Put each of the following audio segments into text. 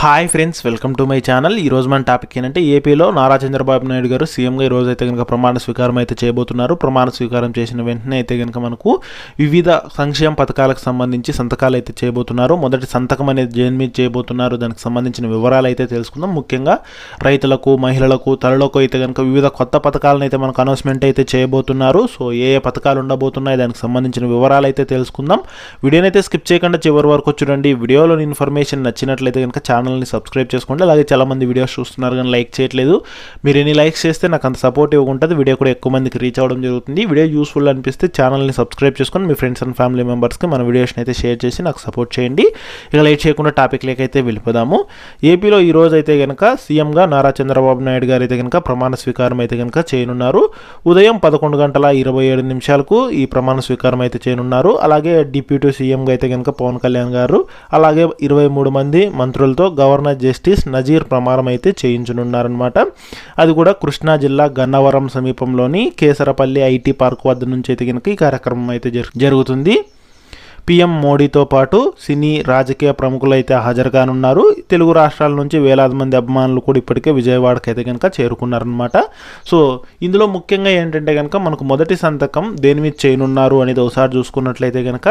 Hi friends welcome to my channel ఈ రోజు మన టాపిక్ ఏంటంటే ఏపీలో నారా చంద్రబాబు నాయుడు గారు సీఎంగా ఈ రోజు అయితే కనుక ప్రమాణ స్వీకారం అయితే చేయబోతున్నారు. ప్రమాణ స్వీకారం చేసిన వెంటనే అయితే కనుక మనకు వివిధ సంక్షేమ పథకాలకు సంబంధించి సంతకాలు అయితే చేయబోతున్నారు. మొదటి సంతకం అనేది దేని మీద చేయబోతున్నారు దానికి సంబంధించిన వివరాలు అయితే తెలుసుకుందాం. ముఖ్యంగా రైతులకు మహిళలకు తరలకు అయితే కనుక వివిధ కొత్త పథకాలను అయితే మనకు అనౌన్స్మెంట్ అయితే చేయబోతున్నారు. సో ఏ ఏ పథకాలు ఉండబోతున్నాయి దానికి సంబంధించిన వివరాలు అయితే తెలుసుకుందాం. వీడియోనైతే స్కిప్ చేయకుండా చివరి వరకు చూడండి. వీడియోలోని ఇన్ఫర్మేషన్ నచ్చినట్లయితే కనుక ఛానల్ని సబ్స్క్రైబ్ చేసుకోండి. అలాగే చాలామంది వీడియోస్ చూస్తున్నారు కానీ లైక్ చేయట్లేదు. మీరు ఎన్ని లైక్స్ చేస్తే నాకు అంత సపోర్టివ్ ఉంటుంది వీడియో కూడా ఎక్కువ మందికి రీచ్ అవ్వడం జరుగుతుంది. వీడియో యూస్ఫుల్ అనిపిస్తే ఛానల్ని సబ్స్క్రైబ్ చేసుకొని మీ ఫ్రెండ్స్ అండ్ ఫ్యామిలీ మెంబర్స్కి మన వీడియోస్ని అయితే షేర్ చేసి నాకు సపోర్ట్ చేయండి. ఇక లైట్ చేయకుండా టాపిక్ లేకైతే వెళ్ళిపోదాము. ఏపీలో ఈ రోజు అయితే కనుక సీఎంగా నారా చంద్రబాబు నాయుడు గారు అయితే కనుక ప్రమాణ స్వీకారం అయితే కనుక చేయనున్నారు. ఉదయం పదకొండు గంటల ఇరవై ఏడు నిమిషాలకు ఈ ప్రమాణ స్వీకారం అయితే చేయనున్నారు. అలాగే డిప్యూటీ సీఎంగా అయితే కనుక పవన్ కళ్యాణ్ గారు అలాగే ఇరవై మూడు మంది మంత్రులతో గవర్నర్ జస్టిస్ నజీర్ ప్రమాణం అయితే చేయించనున్నారనమాట అది కూడా కృష్ణా జిల్లా గన్నవరం సమీపంలోని కేసరపల్లి ఐటీ పార్క్ వద్ద నుంచి అయితే కనుక ఈ కార్యక్రమం అయితే జరుగుతుంది. పీఎం మోడీతో పాటు సినీ రాజకీయ ప్రముఖులు అయితే హాజరు కానున్నారు తెలుగు రాష్ట్రాల నుంచి వేలాది మంది అభిమానులు కూడా ఇప్పటికే విజయవాడకి అయితే కనుక చేరుకున్నారనమాట సో ఇందులో ముఖ్యంగా ఏంటంటే కనుక మనకు మొదటి సంతకం దేని మీద చేయనున్నారు అనేది ఒకసారి చూసుకున్నట్లయితే కనుక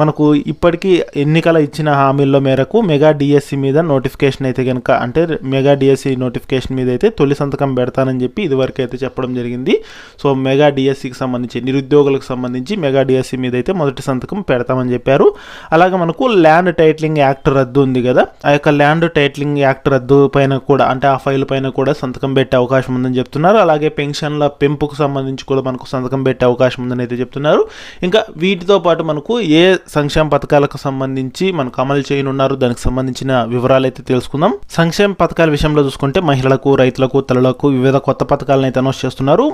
మనకు ఇప్పటికీ ఎన్నికల ఇచ్చిన హామీల మేరకు మెగా డిఎస్సి మీద నోటిఫికేషన్ అయితే కనుక అంటే మెగా డిఎస్సి నోటిఫికేషన్ మీద అయితే తొలి సంతకం పెడతానని చెప్పి ఇదివరకు అయితే చెప్పడం జరిగింది. సో మెగా డిఎస్సికి సంబంధించి నిరుద్యోగులకు సంబంధించి మెగా డిఎస్సి మీద అయితే మొదటి సంతకం పెడతామని చెప్పారు. అలాగే మనకు ల్యాండ్ టైటిలింగ్ యాక్ట్ రద్దు ఉంది కదా ఆ యొక్క ల్యాండ్ టైటిలింగ్ యాక్ట్ రద్దు పైన కూడా అంటే ఆ ఫైల్ పైన కూడా సంతకం పెట్టే అవకాశం ఉందని చెప్తున్నారు. అలాగే పెన్షన్ల పెంపుకు సంబంధించి కూడా మనకు సంతకం పెట్టే అవకాశం ఉందని అయితే చెప్తున్నారు. ఇంకా వీటితో పాటు మనకు ఏ సంక్షేమ పథకాలకు సంబంధించి మనకు అమలు చేయనున్నారు. దానికి సంబంధించిన వివరాలు అయితే తెలుసుకుందాం. సంక్షేమ పథకాల విషయంలో చూసుకుంటే మహిళలకు రైతులకు తల్లులకు వివిధ కొత్త పథకాలను అయితే అనౌన్స్ చేస్తున్నారు.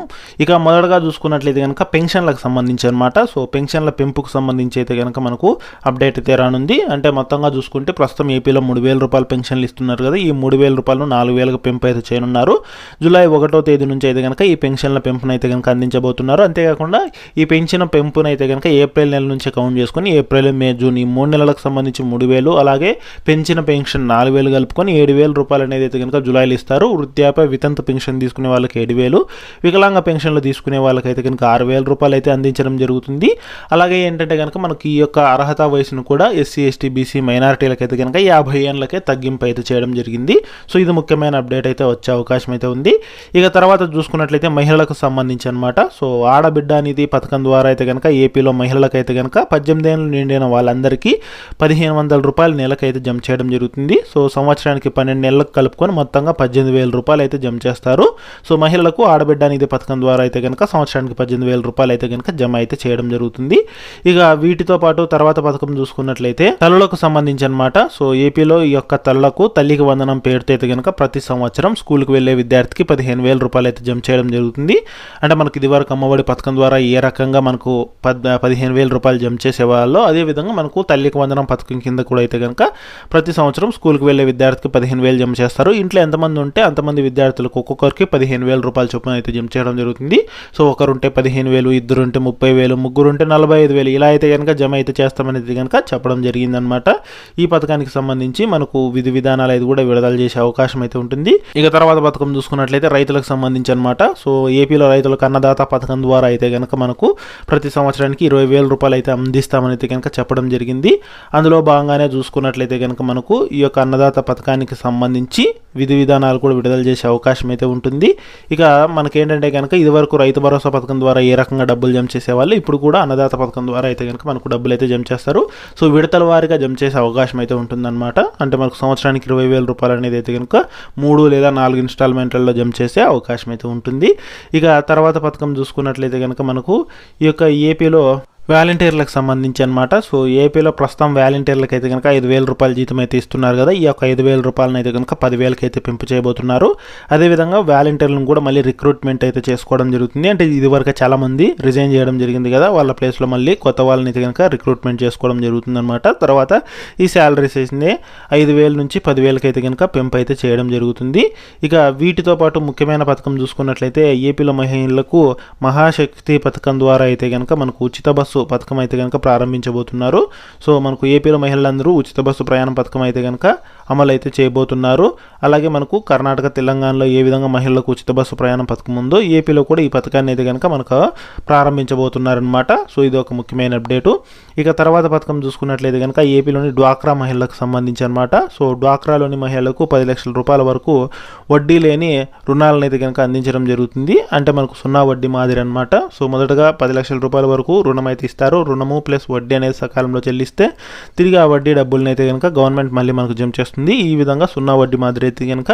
ఇక మొదటగా చూసుకున్నట్లయితే కనుక పెన్షన్లకు సంబంధించి అనమాట సో పెన్షన్ల పెంపుకు సంబంధించి అయితే కనుక మనకు అప్డేట్ అయితే రానుంది. అంటే మొత్తంగా చూసుకుంటే ప్రస్తుతం ఏపీలో మూడు వేల రూపాయల పెన్షన్లు ఇస్తున్నారు కదా. ఈ మూడు వేల రూపాయలు నాలుగు వేలకు పెంపు అయితే చేయనున్నారు. జూలై ఒకటో తేదీ నుంచి అయితే కనుక ఈ పెన్షన్ల పెంపును అయితే కనుక అందించబోతున్నారు. అంతేకాకుండా ఈ పెన్షన్ పెంపును అయితే కనుక ఏప్రిల్ నెల నుంచి కౌంట్ చేసుకొని ఏప్రిల్ మే జూన్ ఈ మూడు నెలలకు సంబంధించి మూడు వేలు అలాగే పెంచిన పెన్షన్ నాలుగు వేలు కలుపుకొని ఏడు వేల రూపాయలు అనేది అయితే కనుక జులైలో ఇస్తారు. వృద్ధాప్య వితంత పెన్షన్ తీసుకునే వాళ్ళకి ఏడు వేలు వికలాంగ పెన్షన్లు తీసుకునే వాళ్ళకైతే కనుక ఆరు వేల రూపాయలు అయితే అందించడం జరుగుతుంది. అలాగే ఏంటంటే కనుక మనకి ఈ యొక్క అర్హత వయసును కూడా ఎస్సీ ఎస్టీ బీసీ మైనారిటీలకు అయితే కనుక యాభై ఏళ్ళకే తగ్గింపు అయితే చేయడం జరిగింది. సో ఇది ముఖ్యమైన అప్డేట్ అయితే వచ్చే అవకాశం అయితే ఉంది. ఇక తర్వాత చూసుకున్నట్లయితే మహిళలకు సంబంధించి అనమాట సో ఆడబిడ్డ అనేది పథకం ద్వారా అయితే కనుక ఏపీలో మహిళలకైతే కనుక పద్దెనిమిది ఏళ్ళు నిండిన వాళ్ళందరికీ పదిహేను వందల రూపాయలు నెలకు అయితే జమ చేయడం జరుగుతుంది. సో సంవత్సరానికి పన్నెండు నెలలకు కలుపుకొని మొత్తంగా పద్దెనిమిది వేల రూపాయలు అయితే జమ చేస్తారు. సో మహిళలకు ఆడబిడ్డ అనేది పథకం ద్వారా అయితే కనుక సంవత్సరానికి పద్దెనిమిది వేల రూపాయలు అయితే కనుక జమ అయితే చేయడం జరుగుతుంది. ఇక వీటితో పాటు తర్వాత పథకం చూసుకున్నట్లయితే తల్లులకు సంబంధించి అనమాట సో ఏపీలో ఈ యొక్క తల్లులకు తల్లికి వందనం పేరుతో అయితే కనుక ప్రతి సంవత్సరం స్కూల్కి వెళ్ళే విద్యార్థికి పదిహేను వేల రూపాయలు అయితే జమ చేయడం జరుగుతుంది. అంటే మనకి ఇదివరకు అమ్మఒడి పథకం ద్వారా ఏ రకంగా మనకు పద్ పదిహేను వేల రూపాయలు జమ చేసేవాళ్ళో అదేవిధంగా మనకు తల్లికి వందనం పథకం కింద కూడా అయితే కనుక ప్రతి సంవత్సరం స్కూల్కి వెళ్ళే విద్యార్థికి పదిహేను వేలు జమ చేస్తారు. ఇంట్లో ఎంతమంది ఉంటే అంతమంది విద్యార్థులకు ఒక్కొక్కరికి పదిహేను వేల రూపాయల చొప్పున అయితే జమ చేయడం జరుగుతుంది. సో ఒకరుంటే పదిహేను వేలు ఇద్దరు ఉంటే ముప్పై వేలు ముగ్గురు ఉంటే నలభై ఐదు వేలు ఇలా అయితే కనుక జమ అయితే చేస్తామనేది కనుక చెప్పడం జరిగిందనమాట ఈ పథకానికి సంబంధించి మనకు విధి విధానాలు అయితే కూడా విడుదల చేసే అవకాశం అయితే ఉంటుంది. ఇక తర్వాత పథకం చూసుకున్నట్లయితే రైతులకు సంబంధించి అనమాట సో ఏపీలో రైతులకు అన్నదాత పథకం ద్వారా అయితే కనుక మనకు ప్రతి సంవత్సరానికి ఇరవై వేల రూపాయలు అయితే అందిస్తామని అయితే కనుక చెప్పడం జరిగింది. అందులో భాగంగానే చూసుకున్నట్లయితే కనుక మనకు ఈ యొక్క అన్నదాత పథకానికి సంబంధించి విధి విధానాలు కూడా విడుదల చేసే అవకాశం అయితే ఉంటుంది. ఇక మనకేంటంటే కనుక ఇదివరకు రైతు భరోసా పథకం ద్వారా ఏ రకంగా డబ్బులు జమ చేసేవాళ్ళు ఇప్పుడు కూడా అన్నదాత పథకం ద్వారా అయితే కనుక మనకు డబ్బులు అయితే జమ చేస్తారు. సో విడతల వారిగా జమ చేసే అవకాశం అయితే ఉంటుందన్నమాట. అంటే మనకు సంవత్సరానికి ఇరవై వేల రూపాయలు అనేది అయితే కనుక మూడు లేదా నాలుగు ఇన్స్టాల్మెంట్లలో జమ చేసే అవకాశం అయితే ఉంటుంది. ఇక తర్వాత పథకం చూసుకున్నట్లయితే కనుక మనకు ఈ యొక్క ఏపీలో వాలంటీర్లకు సంబంధించి అనమాట సో ఏపీలో ప్రస్తుతం వాలంటీర్లకు అయితే కనుక ఐదు వేల రూపాయల జీతం అయితే ఇస్తున్నారు కదా. ఈ యొక్క ఐదు వేల రూపాయలను అయితే కనుక పదివేలకి అయితే పెంపు చేయబోతున్నారు. అదేవిధంగా వాలంటీర్లను కూడా మళ్ళీ రిక్రూట్మెంట్ అయితే చేసుకోవడం జరుగుతుంది. అంటే ఇదివరకు చాలా మంది రిజైన్ చేయడం జరిగింది కదా. వాళ్ళ ప్లేస్లో మళ్ళీ కొత్త వాళ్ళని అయితే కనుక రిక్రూట్మెంట్ చేసుకోవడం జరుగుతుందన్నమాట. తర్వాత ఈ శాలరీస్ వేసింది ఐదు వేల నుంచి పదివేలకి అయితే కనుక పెంపు అయితే చేయడం జరుగుతుంది. ఇక వీటితో పాటు ముఖ్యమైన పథకం చూసుకున్నట్లయితే ఏపీలో మహిళలకు మహాశక్తి పథకం ద్వారా అయితే కనుక మనకు ఉచిత బస్సు బస్సు పథకం అయితే కనుక ప్రారంభించబోతున్నారు. సో మనకు ఏపీలో మహిళలందరూ ఉచిత బస్సు ప్రయాణం పథకం అయితే కనుక అమలు అయితే చేయబోతున్నారు. అలాగే మనకు కర్ణాటక తెలంగాణలో ఏ విధంగా మహిళలకు ఉచిత బస్సు ప్రయాణం పథకం ఉందో ఏపీలో కూడా ఈ పథకాన్ని అయితే కనుక మనకు ప్రారంభించబోతున్నారనమాట సో ఇది ఒక ముఖ్యమైన అప్డేటు. ఇక తర్వాత పథకం చూసుకున్నట్లయితే కనుక ఏపీలోని డ్వాక్రా మహిళలకు సంబంధించి అనమాట సో డ్వాక్రాలోని మహిళలకు పది లక్షల రూపాయల వరకు వడ్డీ లేని రుణాలను అయితే కనుక అందించడం జరుగుతుంది. అంటే మనకు సున్నా వడ్డీ మాదిరి అనమాట సో మొదటగా పది లక్షల రూపాయల వరకు రుణం అయితే ఇస్తారు. రుణము ప్లస్ వడ్డీ అనేది సకాలంలో చెల్లిస్తే తిరిగి ఆ వడ్డీ డబ్బులను అయితే కనుక గవర్నమెంట్ మళ్ళీ మనకు జమ చేస్తుంది. ఈ విధంగా సున్నా వడ్డీ మాదిరి అయితే కనుక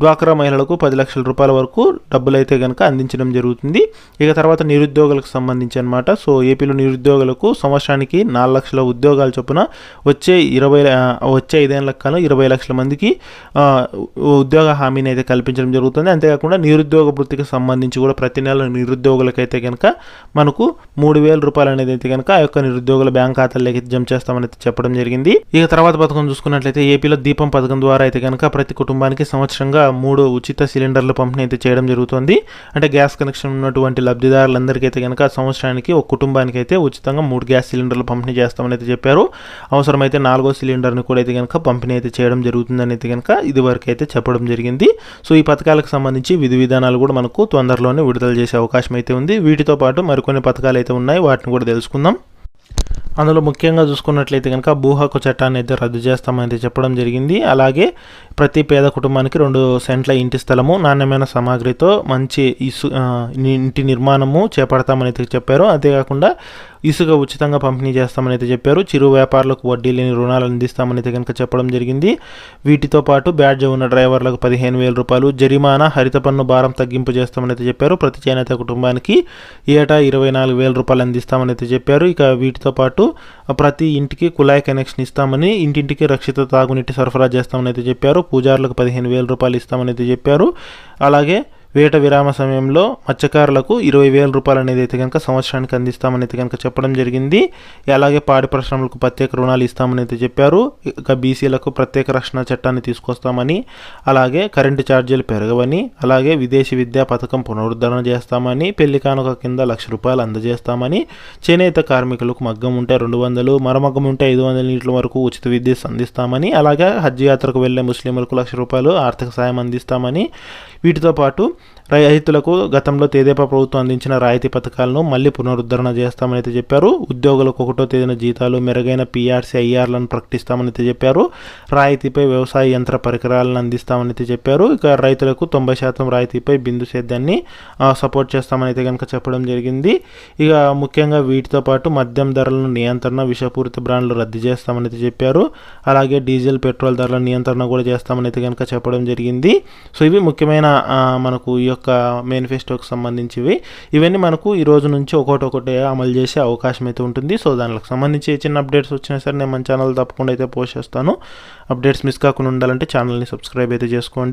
డ్వాక్రా మహిళలకు పది లక్షల రూపాయల వరకు డబ్బులు అయితే కనుక అందించడం జరుగుతుంది. ఇక తర్వాత నిరుద్యోగులకు సంబంధించి అనమాట సో ఏపీలో నిరుద్యోగులకు సంవత్సరానికి నాలుగు లక్షల ఉద్యోగాల చొప్పున వచ్చే ఇరవై వచ్చే ఐదేళ్ళ కాలం ఇరవై లక్షల మందికి ఉద్యోగ హామీని అయితే కల్పించడం జరుగుతుంది. అంతేకాకుండా నిరుద్యోగ వృత్తికి సంబంధించి కూడా ప్రతి నెల నిరుద్యోగులకైతే కనుక మనకు మూడు వేల రూపాయలు అనేది అయితే కనుక ఆ యొక్క నిరుద్యోగుల బ్యాంక్ ఖాతాల్లోకి జమ చేస్తామని చెప్పడం జరిగింది. ఇక తర్వాత పథకం చూసుకున్నట్లయితే ఏపీలో దీపం పథకం ద్వారా అయితే కనుక ప్రతి కుటుంబానికి సంవత్సరంగా మూడు ఉచిత సిలిండర్ల పంపిణీ అయితే చేయడం జరుగుతుంది. అంటే గ్యాస్ కనెక్షన్ ఉన్నటువంటి లబ్ధిదారులందరికీ అయితే కనుక సంవత్సరానికి ఒక కుటుంబానికి అయితే ఉచితంగా మూడు గ్యాస్ సిలిండర్లు పంపిణీ చేస్తామని అయితే చెప్పారు. అవసరమైతే నాలుగో సిలిండర్ని కూడా అయితే కనుక పంపిణీ అయితే చేయడం జరుగుతుందని అయితే కనుక ఇది వరకు అయితే చెప్పడం జరిగింది. సో ఈ పథకాలకు సంబంధించి విధి విధానాలు కూడా మనకు తొందరలోనే విడుదల చేసే అవకాశం అయితే ఉంది. వీటితో పాటు మరికొన్ని పథకాలు అయితే ఉన్నాయి. వాటిని కూడా తెలుసుకుందాం. అందులో ముఖ్యంగా చూసుకున్నట్లయితే కనుక భూ హక్కు చట్టాన్ని అయితే రద్దు చేస్తామని చెప్పడం జరిగింది. అలాగే ప్రతి పేద కుటుంబానికి రెండు సెంట్ల ఇంటి స్థలము నాణ్యమైన సామాగ్రితో మంచి ఇసు ఇంటి నిర్మాణము చేపడతామని అయితే చెప్పారు. అంతేకాకుండా ఇసుక ఉచితంగా పంపిణీ చేస్తామని అయితే చెప్పారు. చిరు వ్యాపారులకు వడ్డీ లేని రుణాలు అందిస్తామని అయితే కనుక చెప్పడం జరిగింది. వీటితో పాటు బ్యాడ్జ్ ఉన్న డ్రైవర్లకు పదిహేను వేల రూపాయలు జరిమానా హరిత పన్ను భారం తగ్గింపు చేస్తామని అయితే చెప్పారు. ప్రతి చేనేత కుటుంబానికి ఏటా ఇరవై నాలుగు వేల రూపాయలు అందిస్తామని అయితే చెప్పారు. ఇక వీటితో పాటు ప్రతి ఇంటికి కుళాయి కనెక్షన్ ఇస్తామని ఇంటింటికి రక్షిత తాగునీటి సరఫరా చేస్తామని అయితే చెప్పారు. పూజారులకు పదిహేను వేల రూపాయలు ఇస్తామని అయితే చెప్పారు. అలాగే వేట విరామ సమయంలో మత్స్యకారులకు ఇరవై వేల రూపాయలు అనేది అయితే కనుక సంవత్సరానికి అందిస్తామని అయితే కనుక చెప్పడం జరిగింది. అలాగే పాడి పరిశ్రమలకు ప్రత్యేక రుణాలు ఇస్తామని అయితే చెప్పారు. ఇక బీసీలకు ప్రత్యేక రక్షణ చట్టాన్ని తీసుకొస్తామని అలాగే కరెంటు ఛార్జీలు పెరగవని అలాగే విదేశీ విద్యా పథకం పునరుద్ధరణ చేస్తామని పెళ్ళి కానుక కింద లక్ష రూపాయలు అందజేస్తామని చేనేత కార్మికులకు మగ్గం ఉంటే రెండు వందలు మరమగ్గం ఉంటే ఐదు వందల నీటి వరకు ఉచిత విద్యుత్ అందిస్తామని అలాగే హజ్ యాత్రకు వెళ్ళే ముస్లింలకు లక్ష రూపాయలు ఆర్థిక సాయం అందిస్తామని వీటితో పాటు రైతులకు గతంలో తెదేపా ప్రభుత్వం అందించిన రాయితీ పథకాలను మళ్ళీ పునరుద్ధరణ చేస్తామని అయితే చెప్పారు. ఉద్యోగులకు ఒకటో తేదీన జీతాలు మెరుగైన పీఆర్సీ ఐఆర్లను ప్రకటిస్తామని అయితే చెప్పారు. రాయితీపై వ్యవసాయ యంత్ర పరికరాలను అందిస్తామని అయితే చెప్పారు. ఇక రైతులకు తొంభై శాతం రాయితీపై బిందు సేద్యాన్ని సపోర్ట్ చేస్తామని అయితే కనుక చెప్పడం జరిగింది. ఇక ముఖ్యంగా వీటితో పాటు మద్యం ధరలను నియంత్రణ విషపూరిత బ్రాండ్లు రద్దు చేస్తామని అయితే చెప్పారు. అలాగే డీజిల్ పెట్రోల్ ధరల నియంత్రణ కూడా చేస్తామని అయితే కనుక చెప్పడం జరిగింది. సో ఇవి ముఖ్యమైన మనకు మనకు ఈ యొక్క మేనిఫెస్టోకి సంబంధించివి. ఇవన్నీ మనకు ఈ రోజు నుంచి ఒకటి ఒకటి అమలు చేసే అవకాశం అయితే ఉంటుంది. సో దానికి సంబంధించి చిన్న అప్డేట్స్ వచ్చినా సరే నేను మన ఛానల్ తప్పకుండా అయితే పోస్ట్ చేస్తాను. అప్డేట్స్ మిస్ కాకుండా ఉండాలంటే ఛానల్ని సబ్స్క్రైబ్ అయితే చేసుకోండి.